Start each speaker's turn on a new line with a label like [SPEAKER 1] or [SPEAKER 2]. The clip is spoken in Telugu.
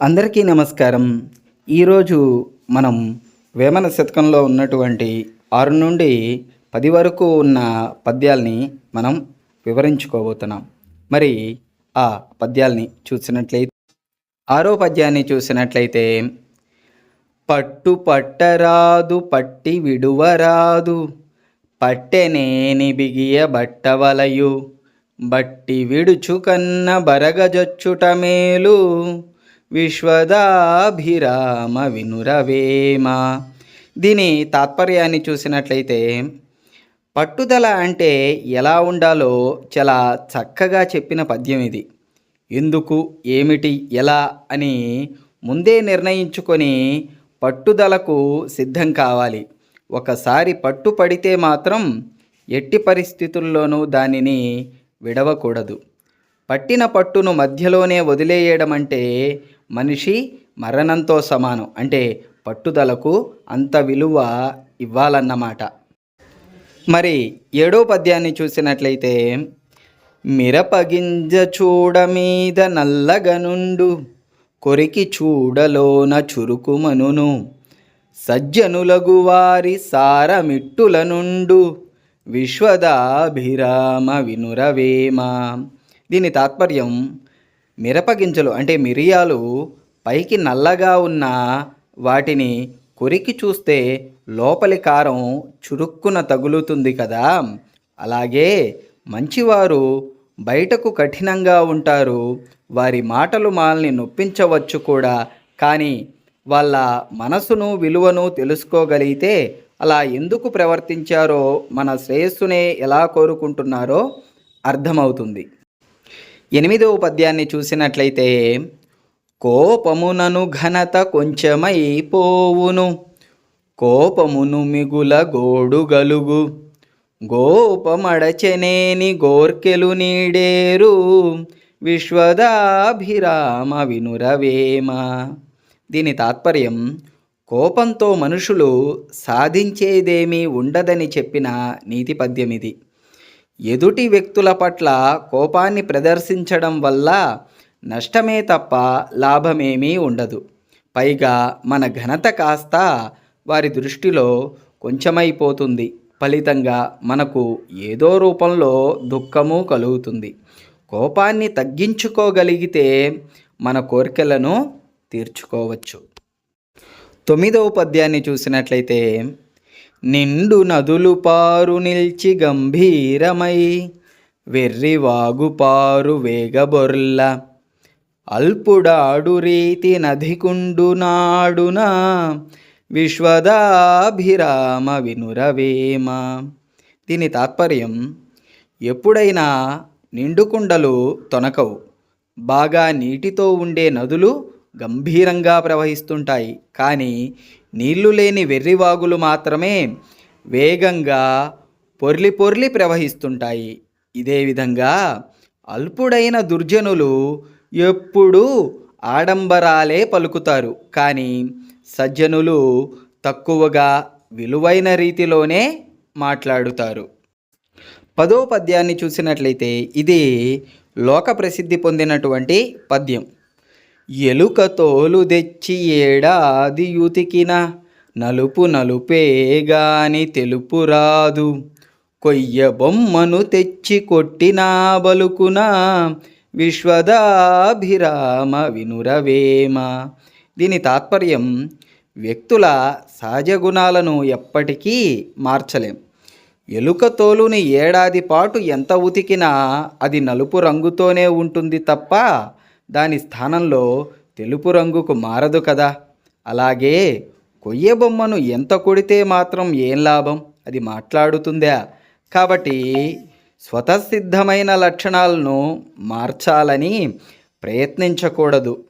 [SPEAKER 1] అందరికీ నమస్కారం. ఈరోజు మనం వేమన శతకంలో ఉన్నటువంటి ఆరు నుండి పది వరకు ఉన్న పద్యాల్ని మనం వివరించుకోబోతున్నాం. మరి ఆ పద్యాల్ని చూసినట్లయితే ఆరో పద్యాన్ని చూసినట్లయితే పట్టు పట్టరాదు పట్టి విడువరాదు పట్టెనేని బిగియ బట్టవలయు బట్టి విడుచు కన్న బరగజొచ్చుట మేలు విశ్వదాభిరామ వినురవేమ. దీని తాత్పర్యాన్ని చూసినట్లయితే పట్టుదల అంటే ఎలా ఉండాలో చాలా చక్కగా చెప్పిన పద్యం ఇది. ఎందుకు ఏమిటి ఎలా అని ముందే నిర్ణయించుకొని పట్టుదలకు సిద్ధం కావాలి. ఒకసారి పట్టుపడితే మాత్రం ఎట్టి పరిస్థితుల్లోనూ దానిని విడవకూడదు. పట్టిన పట్టును మధ్యలోనే వదిలేయడం అంటే మనిషి మరణంతో సమానం. అంటే పట్టుదలకు అంత విలువ ఇవ్వాలన్నమాట. మరి ఏడో పద్యాన్ని చూసినట్లయితే మిరపగింజ చూడ మీద నల్లగనుండు కొరికి చూడలోన చురుకుమనును. సజ్జనులగు వారి సారమిట్టుల నుండు విశ్వదాభిరామ వినురవేమ. దీని తాత్పర్యం మిరపగింజలు అంటే మిరియాలు పైకి నల్లగా ఉన్న వాటిని కొరికి చూస్తే లోపలి కారం చురుక్కున తగులుతుంది కదా. అలాగే మంచివారు బయటకు కఠినంగా ఉంటారు. వారి మాటలు మాల్ని నొప్పించవచ్చు కూడా. కానీ వాళ్ళ మనసును విలువను తెలుసుకోగలిగితే అలా ఎందుకు ప్రవర్తించారో మన శ్రేయస్సునే ఎలా కోరుకుంటున్నారో అర్థమవుతుంది. ఎనిమిదవ పద్యాన్ని చూసినట్లయితే కోపమునను ఘనత కొంచెమైపోవును కోపమును మిగుల గోడుగలుగు గోపమడచెనేని గోర్కెలు నీడేరు విశ్వదాభిరామ వినురవేమ. దీని తాత్పర్యం కోపంతో మనుషులు సాధించేదేమీ ఉండదని చెప్పిన నీతి పద్యం ఇది ఎదుటి వ్యక్తుల పట్ల కోపాన్ని ప్రదర్శించడం వల్ల నష్టమే తప్ప లాభమేమీ ఉండదు. పైగా మన ఘనత కాస్త వారి దృష్టిలో కొంచెమైపోతుంది. ఫలితంగా మనకు ఏదో రూపంలో దుఃఖము కలుగుతుంది. కోపాన్ని తగ్గించుకోగలిగితే మన కోరికలను తీర్చుకోవచ్చు. తొమ్మిదవ పద్యాన్ని చూసినట్లయితే నిండు నదులు పారు నిల్చి గంభీరమై వెర్రి వాగుపారు వేగబొర్ల. అల్పుడాడు రీతి నదికుండు నాడున విశ్వదాభిరామ వినురవేమ. దీని తాత్పర్యం ఎప్పుడైనా నిండుకుండలు తొనకవు. బాగా నీటితో ఉండే నదులు గంభీరంగా ప్రవహిస్తుంటాయి. కానీ నీళ్ళు లేని వెర్రివాగులు మాత్రమే వేగంగా పొర్లి పొర్లి ప్రవహిస్తుంటాయి. ఇదే విధంగా అల్పుడైన దుర్జనులు ఎప్పుడూ ఆడంబరాలే పలుకుతారు. కానీ సజ్జనులు తక్కువగా విలువైన రీతిలోనే మాట్లాడుతారు. పదో పద్యాన్ని చూసినట్లయితే ఇది లోక ప్రసిద్ధి పొందినటువంటి పద్యం. ఎలుక తోలు తెచ్చి ఏడాది యుతికిన నలుపు నలుపే గాని తెలుపు రాదు. కొయ్య బొమ్మను తెచ్చి కొట్టినా బలుకున విశ్వదాభిరామ వినురవేమ. దీని తాత్పర్యం వ్యక్తుల సహజ గుణాలను ఎప్పటికీ మార్చలేం. ఎలుక తోలుని ఏడాది పాటు ఎంత ఉతికినా అది నలుపు రంగుతోనే ఉంటుంది తప్ప దాని స్థానంలో తెలుపు రంగుకు మారదు కదా. అలాగే కొయ్య బొమ్మను ఎంత కొడితే మాత్రం ఏం లాభం? అది మాట్లాడుతుందా? కాబట్టి స్వతసిద్ధమైన లక్షణాలను మార్చాలని ప్రయత్నించకూడదు.